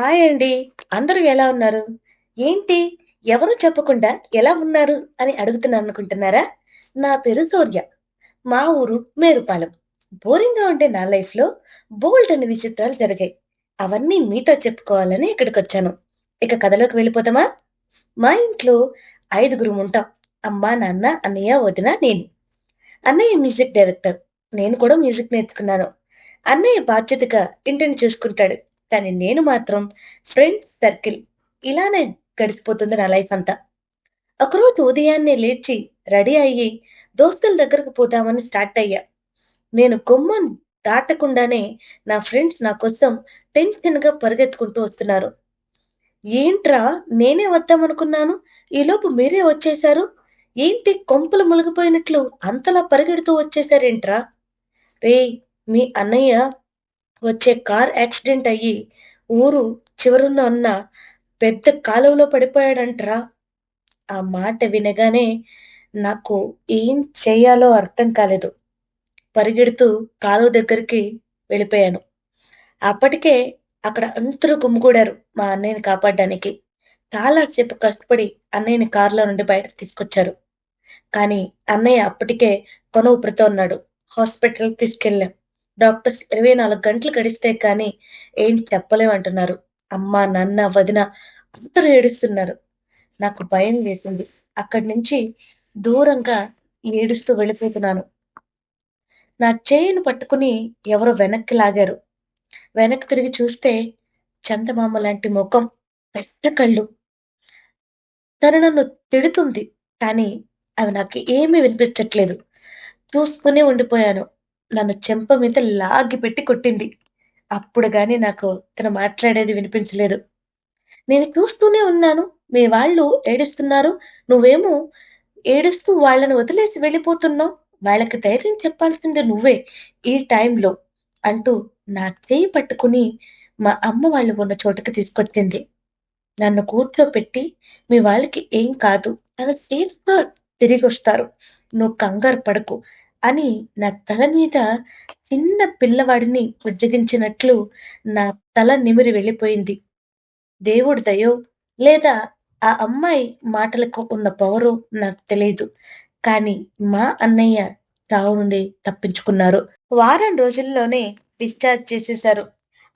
Hi అండి. అందరూ ఎలా ఉన్నారు? ఏంటి ఎవరు చెప్పకుండా ఎలా ఉన్నారు అని అడుగుతున్నాననుకుంటున్నారా? నా పేరు సూర్య మా ఊరు మేరుపాలెం. బోరింగ్‌గా ఉండే నా లైఫ్‌లో బోలెడన్ని విచిత్రాలు జరిగాయి. అవన్నీ మీతో చెప్పుకోవాలని ఇక్కడికి వచ్చాను ఇక కథలోకి వెళ్ళిపోతామా మా ఇంట్లో ఐదుగురు ఉంటాం. అమ్మా నాన్న, అన్నయ్య, వదిన, నేను. అన్నయ్య మ్యూజిక్ డైరెక్టర్. నేను కూడా మ్యూజిక్ నేర్చుకున్నాను. అన్నయ్య బాధ్యతగా ఇంటిని చూసుకుంటాడు. కానీ నేను మాత్రం ఫ్రెండ్స్ సర్కిల్ ఇలానే గడిచిపోతుంది నా లైఫ్ అంతా. ఒకరోజు ఉదయాన్నే లేచి రెడీ అయ్యి దోస్తుల దగ్గరకు పోదామని స్టార్ట్ అయ్యా. నేను గుమ్మం దాటకుండానే నా ఫ్రెండ్స్ నా కోసం టెన్షన్‌గా పరిగెత్తుకుంటూ వస్తున్నారు. ఏంట్రా నేనే వద్దామనుకున్నాను. ఈలోపు మీరే వచ్చేశారు. ఏంటి కొంపలు మునిగిపోయినట్లు అంతలా పరిగెడుతూ వచ్చేశారేంట్రా? రేయ్! మీ అన్నయ్య వచ్చే కార్ యాక్సిడెంట్ అయ్యి ఊరు చివరున్న ఉన్న పెద్ద కాలువలో పడిపోయాడంట్రా. ఆ మాట వినగానే నాకు ఏం చేయాలో అర్థం కాలేదు. పరిగెడుతూ కాలువ దగ్గరికి వెళ్ళిపోయాను. అప్పటికే అక్కడ అందరూ గుమిగూడారు మా అన్నయ్యని కాపాడ్డానికి. చాలా సేపు కష్టపడి అన్నయ్యని కారులో నుండి బయట తీసుకొచ్చారు. కానీ అన్నయ్య అప్పటికే కొన ఊపిరితో ఉన్నాడు. హాస్పిటల్‌కి తీసుకెళ్ళాం. డాక్టర్స్ 24 గంటలు గడిస్తే కానీ ఏం చెప్పలేమంటున్నారు. అమ్మ, నాన్న, వదిన అందరూ ఏడుస్తున్నారు. నాకు భయం వేసింది. అక్కడి నుంచి దూరంగా ఏడుస్తూ వెళ్ళిపోతున్నాను. నా చేయిని పట్టుకుని ఎవరో వెనక్కి లాగారు. వెనక్కి తిరిగి చూస్తే చందమామ లాంటి ముఖం, పెద్ద కళ్ళు. తను నన్ను తిడుతుంది. కానీ అవి నాకు ఏమీ వినిపించట్లేదు. చూసుకునే ఉండిపోయాను. నన్ను చెంప మీద లాగి పెట్టి కొట్టింది. అప్పుడు గాని నాకు తను మాట్లాడేది వినిపించలేదు. నేను చూస్తూనే ఉన్నాను. మీ వాళ్ళు ఏడుస్తున్నారు. నువ్వేమో ఏడుస్తూ వాళ్ళని వదిలేసి వెళ్ళిపోతున్నావు. వాళ్ళకి ధైర్యం చెప్పాల్సిందే నువ్వే ఈ టైంలో అంటూ నా చెయ్యి పట్టుకుని మా అమ్మ వాళ్ళు ఉన్న చోటుకి తీసుకొచ్చింది. నన్ను కూర్చోపెట్టి మీ వాళ్ళకి ఏం కాదు. తన సేఫ్‌గా తిరిగొస్తారు. నువ్వు కంగారు పడకు అని నా తల మీద చిన్న పిల్లవాడిని బుజ్జగించినట్లు నా తల నిమిరి వెళ్ళిపోయింది. దేవుడి దయో లేదా ఆ అమ్మాయి మాటలకు ఉన్న పవరు నాకు తెలియదు కానీ మా అన్నయ్య చావు నుండి తప్పించుకున్నారు. వారం రోజుల్లోనే డిశ్చార్జ్ చేసేశారు.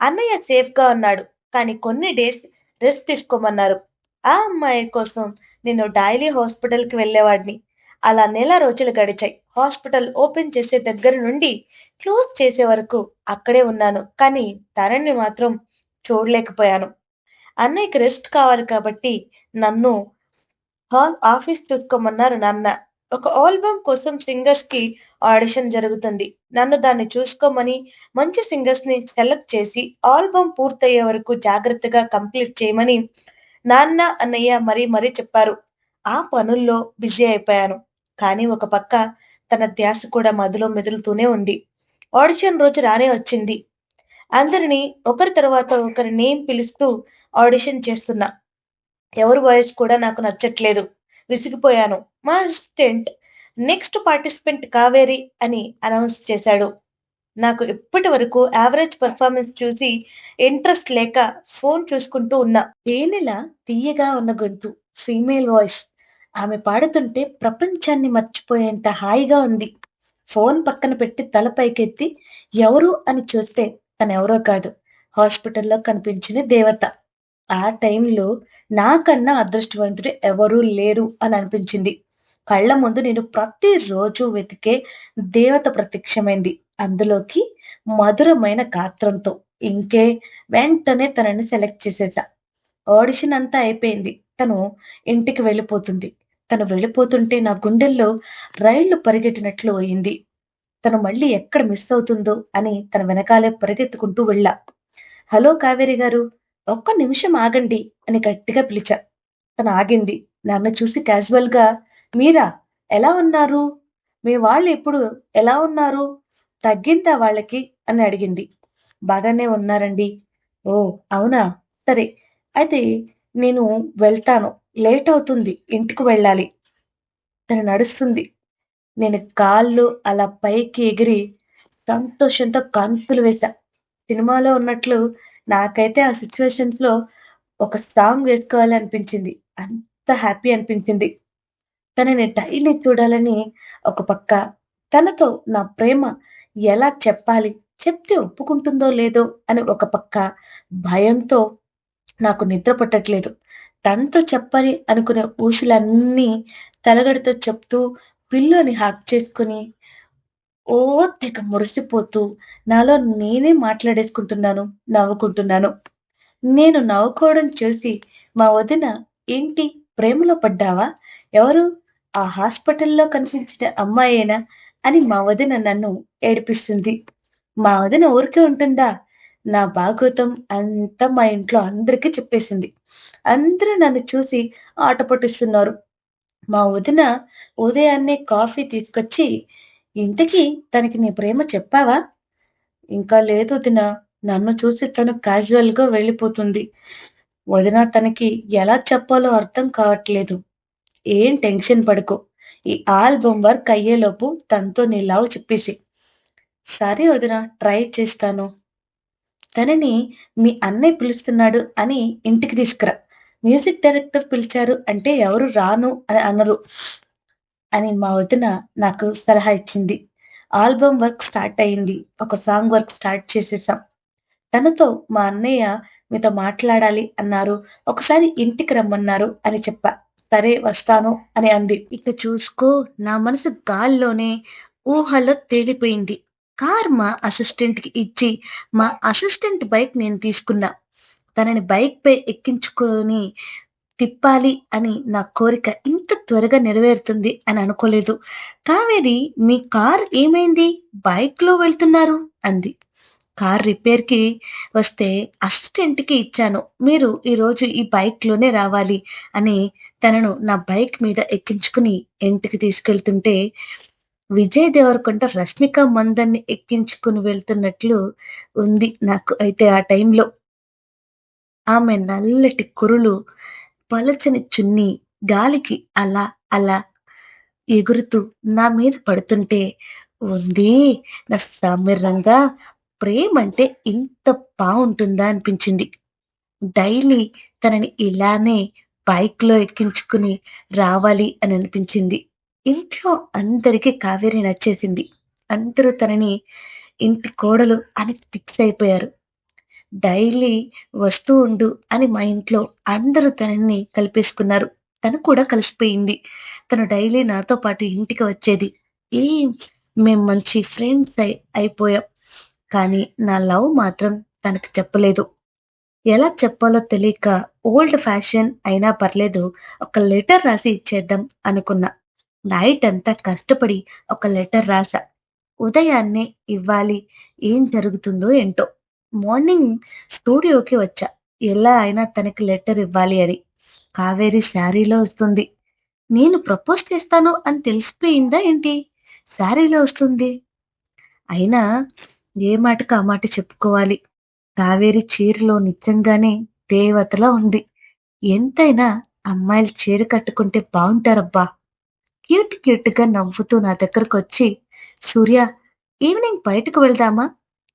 అన్నయ్య సేఫ్‌గా ఉన్నాడు. కానీ కొన్ని డేస్ రెస్ట్ తీసుకోమన్నారు. ఆ అమ్మాయి కోసం నేను డైలీ హాస్పిటల్‌కి వెళ్ళేవాడిని. అలా నెల రోజులు గడిచాయి. హాస్పిటల్ ఓపెన్ చేసే దగ్గర నుండి క్లోజ్ చేసే వరకు అక్కడే ఉన్నాను. కానీ తనని మాత్రం చూడలేకపోయాను. అన్నయ్యకి రెస్ట్ కావాలి కాబట్టి నన్ను హా ఆఫీస్ చూసుకోమన్నారు నాన్న. ఒక ఆల్బమ్ కోసం సింగర్స్కి ఆడిషన్ జరుగుతుంది. నన్ను దాన్ని చూసుకోమని మంచి సింగర్స్ని సెలెక్ట్ చేసి ఆల్బమ్ పూర్తయ్యే వరకు జాగ్రత్తగా కంప్లీట్ చేయమని నాన్న, అన్నయ్య మరీ మరీ చెప్పారు. ఆ పనుల్లో బిజీ అయిపోయాను. కానీ ఒక పక్క తన ధ్యాస కూడా మదిలో మెదులుతూనే ఉంది. ఆడిషన్ రోజు రానే వచ్చింది. అందరిని ఒకరి తర్వాత ఒకరి నేమ్ పిలుస్తూ ఆడిషన్ చేస్తున్నా. ఎవరి వాయిస్ కూడా నాకు నచ్చట్లేదు. విసిగిపోయాను. మా అసిస్టెంట్ నెక్స్ట్ పార్టిసిపెంట్ కావేరి అని అనౌన్స్ చేశాడు. నాకు ఇప్పటి వరకు యావరేజ్ పర్ఫార్మెన్స్ చూసి ఇంట్రెస్ట్ లేక ఫోన్ చూసుకుంటూ ఉన్నా. తేనెలా తీయగా ఉన్న గొంతు. Female voice. ఆమె పాడుతుంటే ప్రపంచాన్ని మర్చిపోయేంత హాయిగా ఉంది. ఫోన్ పక్కన పెట్టి తల పైకెత్తి ఎవరు అని చూస్తే తనెవరో కాదు. హాస్పిటల్‌లో కనిపించిన దేవత. ఆ టైంలో నాకన్నా అదృష్టవంతుడు ఎవరూ లేరు అని అనిపించింది. కళ్ళ ముందు నేను ప్రతిరోజు వెతికే దేవత ప్రత్యక్షమైంది. అందులోకి మధురమైన గాత్రంతో. ఇంకే వెంటనే తనని సెలెక్ట్ చేసేశా. ఆడిషన్ అంతా అయిపోయింది. తను ఇంటికి వెళ్ళిపోతుంది. తను వెళ్ళిపోతుంటే నా గుండెల్లో రైళ్ళు పరిగెట్టినట్లు అయింది. తను మళ్ళీ ఎక్కడ మిస్ అవుతుందో అని తన వెనకాలే పరిగెత్తుకుంటూ వెళ్ళా. హలో కావేరి గారు! ఒక్క నిమిషం ఆగండి అని గట్టిగా పిలిచా. తను ఆగింది. నన్ను చూసి క్యాజువల్‌గా మీరా? ఎలా ఉన్నారు? మీ వాళ్ళు ఇప్పుడు ఎలా ఉన్నారు? తగ్గిందా వాళ్ళకి? అని అడిగింది. బాగానే ఉన్నారండి. ఓ అవునా? సరే. అయితే నేను వెళ్తాను. లేట్ అవుతుంది. ఇంటికి వెళ్ళాలి. తను నడుస్తుంది. నేను కాళ్ళు అలా పైకి ఎగిరి సంతోషంతో కాన్పులు వేశా. సినిమాలో ఉన్నట్లు నాకైతే ఆ సిట్యుయేషన్స్‌లో ఒక సాంగ్ వేసుకోవాలి అనిపించింది. అంత హ్యాపీ అనిపించింది. తనని డైలీ చూడాలని ఒక పక్క, తనతో నా ప్రేమ ఎలా చెప్పాలి? చెప్తే ఒప్పుకుంటుందో లేదో అని ఒక పక్క భయంతో నాకు నిద్ర పట్టట్లేదు. తనతో చెప్పాలి అనుకునే ఊసులన్నీ తలగడితో చెప్తూ పిల్లోని హాక్ చేసుకొని ఓ తెగ మురిసిపోతూ నాలో నేనే మాట్లాడేసుకుంటున్నాను, నవ్వుకుంటున్నాను. నేను నవ్వుకోవడం చూసి మా వదిన "ఏంటి ప్రేమలో పడ్డావా? ఎవరు? ఆ హాస్పిటల్‌లో కనిపించిన అమ్మాయేనా?" అని మా వదిన నన్ను ఏడిపిస్తుంది. మా వదిన ఊరికే ఉంటుందా? నా భాగవతం అంతా మా ఇంట్లో అందరికీ చెప్పేసింది. అందరూ నన్ను చూసి ఆట పట్టిస్తున్నారు. మా వదిన ఉదయాన్నే కాఫీ తీసుకొచ్చి, "ఇంతకీ తనకి నీ ప్రేమ చెప్పావా?" "ఇంకా లేదు వదినా. నన్ను చూసి తను క్యాజువల్‌గా వెళ్ళిపోతుంది. వదినా తనకి ఎలా చెప్పాలో అర్థం కావట్లేదు. ఏం టెన్షన్ పడకు. ఈ ఆల్బమ్ వర్క్ అయ్యేలోపు తనతో నీ లవ్ చెప్పేసి "సరే వదినా ట్రై చేస్తాను." తనని మీ అన్నయ్య పిలుస్తున్నాడు అని ఇంటికి తీసుకురా. మ్యూజిక్ డైరెక్టర్ పిలిచారు అంటే ఎవరు రాను అని అనరు. అని మా వదిన నాకు సలహా ఇచ్చింది. ఆల్బమ్ వర్క్ స్టార్ట్ అయింది. ఒక సాంగ్ వర్క్ స్టార్ట్ చేసేసాం. తనతో మా అన్నయ్య మీతో మాట్లాడాలి అన్నారు. ఒకసారి ఇంటికి రమ్మన్నారు అని చెప్పా. సరే వస్తాను అని అంది. ఇక చూసుకో నా మనసు గాల్లోనే ఊహలో తేలిపోయింది. కార్ మా అసిస్టెంట్‌కి ఇచ్చి మా అసిస్టెంట్ బైక్ నేను తీసుకున్నా. తనని బైక్‌పై ఎక్కించుకొని తిప్పాలి అని నా కోరిక ఇంత త్వరగా నెరవేరుతుంది అని అనుకోలేదు. "కావేరి మీ కార్ ఏమైంది? బైక్‌లో వెళ్తున్నారు" అంది. కార్ రిపేర్‌కి వస్తే అసిస్టెంట్‌కి ఇచ్చాను. మీరు ఈరోజు ఈ బైక్‌లోనే రావాలి అని తనను నా బైక్ మీద ఎక్కించుకుని ఇంటికి తీసుకెళ్తుంటే విజయ్ దేవరకొండ రష్మిక మందన్ని ఎక్కించుకుని వెళ్తున్నట్లు ఉంది నాకు అయితే ఆ టైంలో. ఆమె నల్లటి కురులు, పలచని చున్ని గాలికి అలా అలా ఎగురుతూ నా మీద పడుతుంటే ఉంది నా సామిరంగా ప్రేమంటే ఇంత బాగుంటుందా అనిపించింది. డైలీ తనని ఇలానే బైక్‌లో ఎక్కించుకుని రావాలి అని అనిపించింది. ఇంట్లో అందరికీ కావేరి నచ్చేసింది. అందరూ తనని ఇంటి కోడలు అని ఫిక్స్ అయిపోయారు. డైలీ వస్తూ ఉండు అని మా ఇంట్లో అందరూ తనని కలిపేసుకున్నారు. తను కూడా కలిసిపోయింది. తను డైలీ నాతో పాటు ఇంటికి వచ్చేది. ఏం మేం మంచి ఫ్రెండ్స్ అయి అయిపోయాం. కానీ నా లవ్ మాత్రం తనకి చెప్పలేదు. ఎలా చెప్పాలో తెలియక ఓల్డ్ ఫ్యాషన్ అయినా పర్లేదు ఒక లెటర్ రాసి ఇచ్చేద్దాం అనుకున్నా. నైట్ అంతా కష్టపడి ఒక లెటర్ రాసా. ఉదయాన్నే ఇవ్వాలి. ఏం జరుగుతుందో ఏంటో. మార్నింగ్ స్టూడియోకి వచ్చా. ఎలా అయినా తనకి లెటర్ ఇవ్వాలి అని. కావేరి శారీలో వస్తుంది. నేను ప్రపోజ్ చేస్తాను అని తెలిసిపోయిందా ఏంటి? శారీలో వస్తుంది. అయినా ఏ మాటకు ఆ మాట చెప్పుకోవాలి. కావేరి చీరలో నిజంగానే దేవతలా ఉంది. ఎంతైనా అమ్మాయిలు చీర కట్టుకుంటే బాగుంటారబ్బా క్యూట్ క్యూట్‌గా నవ్వుతూ నా దగ్గరకొచ్చి "సూర్య ఈవినింగ్ బయటకు వెళ్దామా?"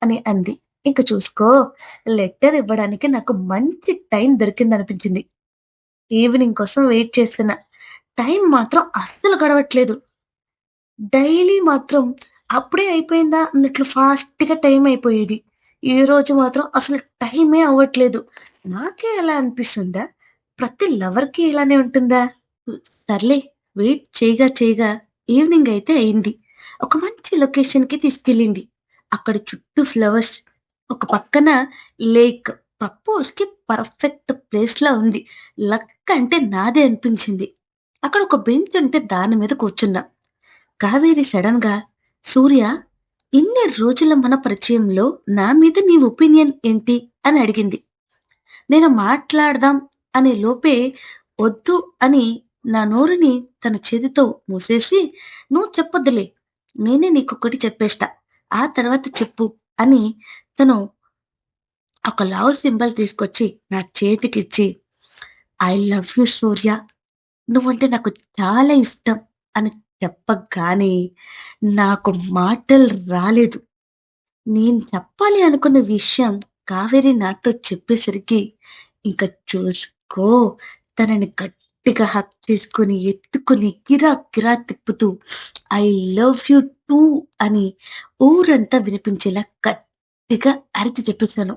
అని అంది. ఇంక చూసుకో లెటర్ ఇవ్వడానికి నాకు మంచి టైం దొరికిందనిపించింది. ఈవినింగ్ కోసం వెయిట్ చేస్తున్నా. టైం మాత్రం అస్సలు గడవట్లేదు. డైలీ మాత్రం అప్పుడే అయిపోయిందా అన్నట్లు ఫాస్ట్‌గా టైం అయిపోయేది. ఈ రోజు మాత్రం అసలు టైమే అవ్వట్లేదు. నాకే అలా అనిపిస్తుందా? ప్రతి లవర్‌కి ఇలానే ఉంటుందా? సర్లే వెయిట్ చేయగా చేయగా ఈవినింగ్ అయితే అయింది. ఒక మంచి లొకేషన్‌కి తీసుకెళ్ళింది. అక్కడ చుట్టూ ఫ్లవర్స్. ఒక పక్కన లేక్. ప్రపోజ్‌కి పర్ఫెక్ట్ ప్లేస్‌లా ఉంది. లక్ అంటే నాదే అనిపించింది. అక్కడ ఒక బెంచ్ ఉంటే దాని మీద కూర్చున్నా. కావేరి సడన్గా "సూర్య ఇన్ని రోజుల మన పరిచయంలో నా మీద నీ ఒపీనియన్ ఏంటి?" అని అడిగింది. నేను మాట్లాడదాం అనే లోపే వద్దు అని నా నోరుని తన చేతితో మూసేసి "నువ్వు చెప్పొద్దులే. నేనే నీకొకటి చెప్పేస్తా. ఆ తర్వాత చెప్పు" అని తను ఒక లవ్ సింబల్ తీసుకొచ్చి నా చేతికిచ్చి "ఐ లవ్ యూ సూర్య. నువ్వంటే నాకు చాలా ఇష్టం" అని చెప్పగానే నాకు మాటలు రాలేదు. నేను చెప్పాలి అనుకున్న విషయం కావేరి నాతో చెప్పేసరికి ఇంక చూసుకో తనని గట్టిగా హక్ చేసుకొని ఎత్తుకొని కిరా కిరా తిప్పుతూ ఐ లవ్ యూ టూ అని ఊరంతా వినిపించేలా గట్టిగా అరిచి చెప్పేశాను.